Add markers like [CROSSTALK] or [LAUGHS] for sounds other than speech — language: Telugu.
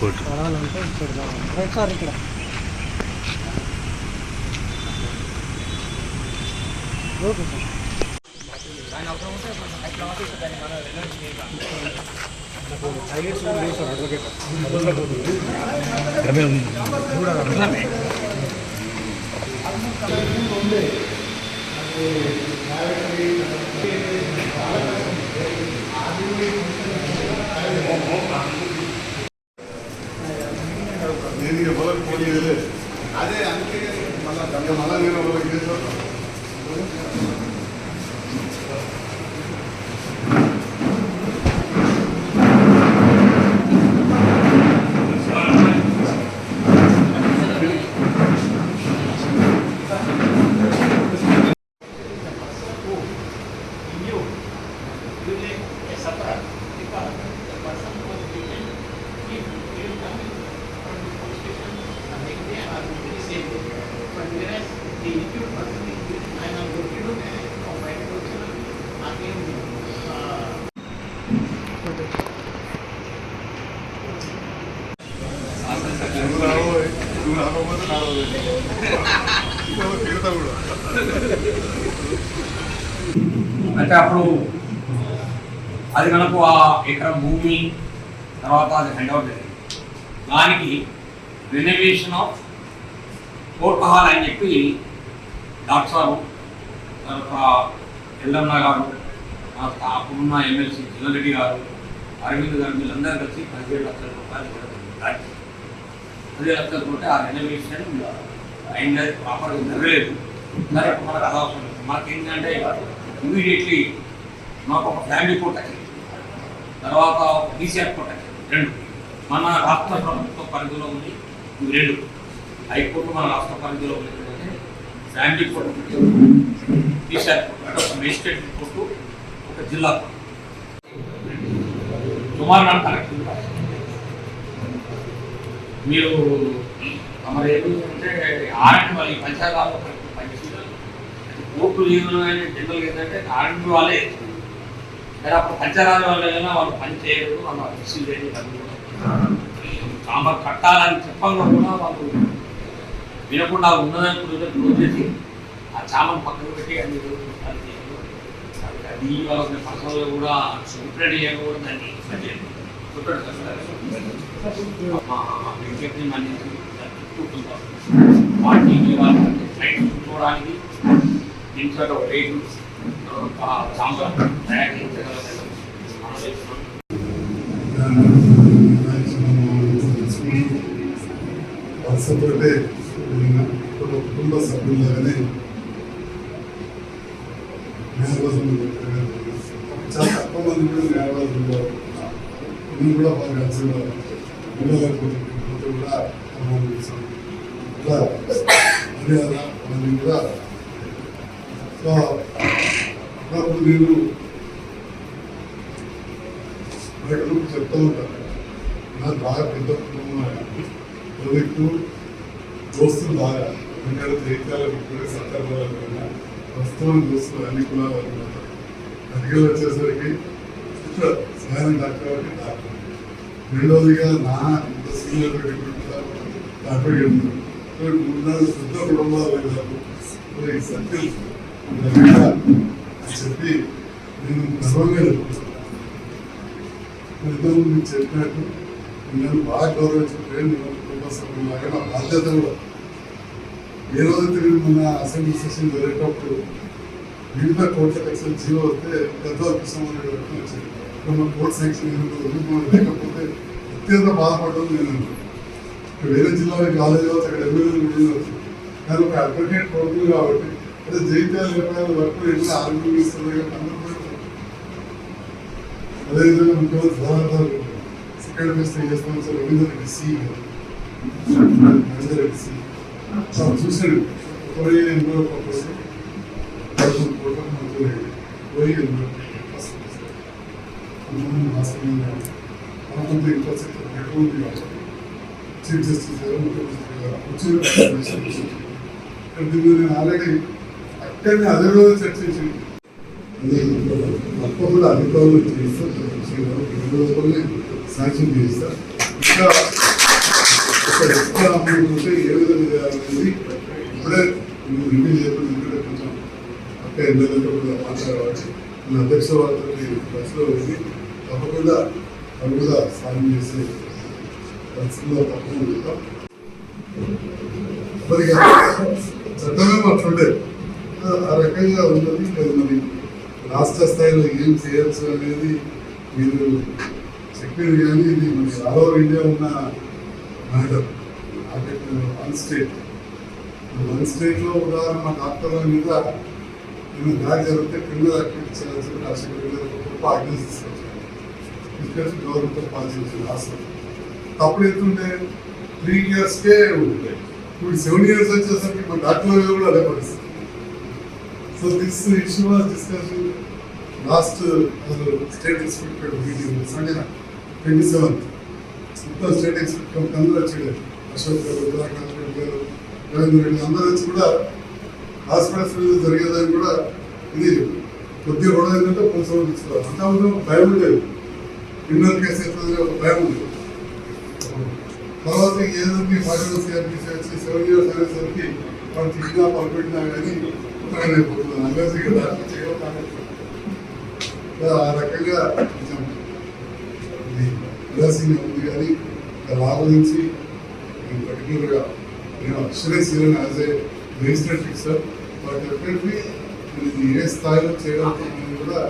కోర్టు పడాలంటే ఇక్కడ. రైట్ సార్ ఇక్కడ? Okay sir. నేను నువ్వు రాబోయే నువ్వు రాకపోతే రాబోయే తిడతా కూడా అంటే అప్పుడు అది మనకు ఆ ఎకరం భూమి తర్వాత అది హ్యాండ్ ఓవర్ జరిగింది. దానికి రెనోవేషన్ ఆఫ్ కోర్ట్ హాల్ అని చెప్పి డాక్టర్ సారు తర్వాత ఎల్లమ్మ గారు అప్పుడున్న ఎమ్మెల్సీ జిల్లరెడ్డి గారు అరవింద్ గారు వీళ్ళందరూ కలిసి పదిహేడు లక్షల రూపాయలు ఇవ్వడం పదిహేడు లక్షల కోటి ఆ రెనోవేషన్ అయింది. ప్రాపర్గా జరగలేదు. మనకు అది లేదు. ఏంటంటే ఇమీడియట్లీ మాకు ఒక ఫ్యామిలీ కోర్ట్ తర్వాత బీసీఆర్ కోట రెండు. మన రాష్ట్ర ప్రభుత్వ పరిధిలో ఉంది. ఇవి రెండు. హైకోర్టు మన రాష్ట్ర పరిధిలో ఉంది. ఏంటంటే ఫ్యామిలీ కోర్టు. బీసీఆర్ కోర్టు అంటే ఒక మేజిస్ట్రేట్ కోర్టు ఒక జిల్లా కోర్టు. సుమారు నాకు కరెక్ట్ మీరు మరి ఏంటంటే ఆర్ఎండ్ వాళ్ళు ఈ పంచాయతీరాజ్లో పనిచేస్తున్నారు. కోర్టు జీవనం జనరల్గా ఏంటంటే ఆర్ఎండ్ వాళ్ళే కానీ అప్పుడు పంచరాజు వాళ్ళు ఏదైనా వాళ్ళు పని చేయరు వాళ్ళు రిసీవ్ చేయరు కాంబర్ కట్టాలని చెప్పంగా కూడా వాళ్ళు వినకుండా ఉన్నదని క్లోజ్ చేసి ఆ చామను పక్కన పెట్టి అన్ని రోజులు అది- అది వాళ్ళకి పర్సనల్గా కూడా సూపరేట్ చేయకూడదు దాన్ని పని చేయరు. వాటిని వాళ్ళు ఫ్లైట్ చూసుకోవడానికి ఇన్సర్ట్ ఒక రేటు సాంబార్ తయారు చేయించగలరు వరుసతోటే కుటుంబ సభ్యులుగానే న్యాయవాదులు చాలా తక్కువ మంది కూడా న్యాయవాదులు నేను కూడా బాగా పిల్లలకు కూడా చేశాను ఇలా మర్యాద కూడా సో నేను చెప్తూ ఉంటాను నాకు బాగా పెద్ద కుటుంబం ప్రాజెక్టు దోస్తులు బాగా. ఎందుకంటే జైత్యాల ఇప్పుడే సత్యాలు ప్రస్తుతం దోస్తులు అన్ని కులాలు అనుకుంటారు అడిగి వచ్చేసరికి ఇట్లా సాయం డాక్టర్ కాబట్టి డాక్టర్. రెండవదిగా నా ఇంత సీనియర్ డాక్టర్ చెప్తాను మూడు నాలుగు పెద్ద కుటుంబాలు సత్యం చెప్పి నేను గర్వంగా చెప్తున్నాను ఇంతకుముందు మీకు చెప్పినట్టు నేను బాగా గౌరవించుకుంటే నేను కుటుంబ సభ్యులాగా నా బాధ్యత కూడా. ఏ రోజైతే నేను మన అసెంబ్లీ సెషన్ జరిగేటప్పుడు మిగతా కోర్టుల కక్షలు జీవో వస్తే పెద్ద కృష్ణమని వచ్చింది మన కోర్టు శాంక్షన్ లేకపోతే అత్యంత బాధపడడం నేను ఇప్పుడు వేరే జిల్లాలో కాలేజ్ కావచ్చు అక్కడ ఎమ్మెల్యేలు మీటింగ్ వచ్చు కానీ ఒక అడ్వకేట్ కొడుతుంది కాబట్టి అదే జైత్యాలు ఎప్పుడైనా వర్క్ ఎట్లా ఆరోగ్యం ఇస్తుంది అందరూ అదేవిధంగా ముఖ్యమంత్రి సలహాదారు సెకండ్ మినిస్టర్ చేస్తాం sir Ravindra Reddy C Ravindra Reddy C ఎన్నో పదకొండు కోట్ల మంత్రి పోయి ఎన్నో మనకంతా ఇన్ఫ్రాస్ట్రక్చర్ ఎటువంటి చీఫ్ జస్టిస్ గారు ముఖ్యమంత్రి [LAUGHS] ఆల్రెడీ అక్కడనే అదే రోజు చర్చించి తప్పకుండా అధికారులు చేస్తే లోపలనే శాంక్షన్ చేయిస్తారు ఇంకా ఒక ఎక్స్ట్రా ఉంటే ఏ విధంగా చేయాలనేది ఇప్పుడే మీరు రివ్యూ చేయకుండా కొంచెం అక్క ఎమ్మెల్యేతో కూడా మాట్లాడవచ్చు నా అధ్యక్ష వారితో బస్సులో వెళ్ళి తప్పకుండా అవి కూడా సాయం చేసే బస్సులో తప్పకుండా ఉంటాం మరి చట్టమే అట్లుండే ఆ రకంగా ఉన్నది మరి రాష్ట్ర స్థాయిలో ఏం చేయొచ్చు అనేది మీరు చెప్పారు కానీ ఇది మన ఆల్ ఓవర్ ఇండియా ఉన్న మ్యాటర్ వన్ స్టేట్ వన్ స్టేట్లో ఉదాహరణ డాక్టర్ల మీద నేను దాడి జరిగితే క్రిమినల్ యాక్టివిటీ చేయాల్సిన రాష్ట్ర గొప్ప ఆజ్ఞ తీసుకొచ్చాను తీసుకొచ్చి గవర్నమెంట్ పాస్ చేసిన రాష్ట్రం తప్పుడు ఎత్తుంటే త్రీ ఇయర్స్కే ఉంటాయి ఇప్పుడు సెవెన్ ఇయర్స్ వచ్చేసరికి మన డాక్టర్ కూడా అదే పరిస్థితి. So this issue was discussion last state expected meeting Sunday twenty seventh మొత్తం స్టేట్ ఎక్స్పెక్ట్ అందరూ వచ్చాడు అశోక్ గారు ఉదయకాంత్ రెడ్డి గారు రవీంద్ర రెడ్డి అందరూ వచ్చి కూడా హాస్పిటల్స్ మీద జరిగేదని కూడా ఇది కొద్దిగా కూడా ఏంటంటే కొంచెం తీసుకోవాలి అంతా ముందు భయం ఉండేది. క్రిమినల్ కేసు అవుతుంది ఒక భయం ఉండేది. తర్వాత ఏదైతే ఫైనల్ సిఆర్పీసీ వచ్చి సెవెన్ ఇయర్స్ అనేసరికి వాళ్ళు తిరిగినా పలుపెట్టినా కానీ అందరికీ కదా ఆ రకంగా కొంచెం ఇది ఉదాసీన ఉంది కానీ ఆలోచించి నేను పర్టికులర్గా నేను అక్షరేస్ as a registered fixer but definitely ఇది ఏ స్థాయిలో చేయడం కూడా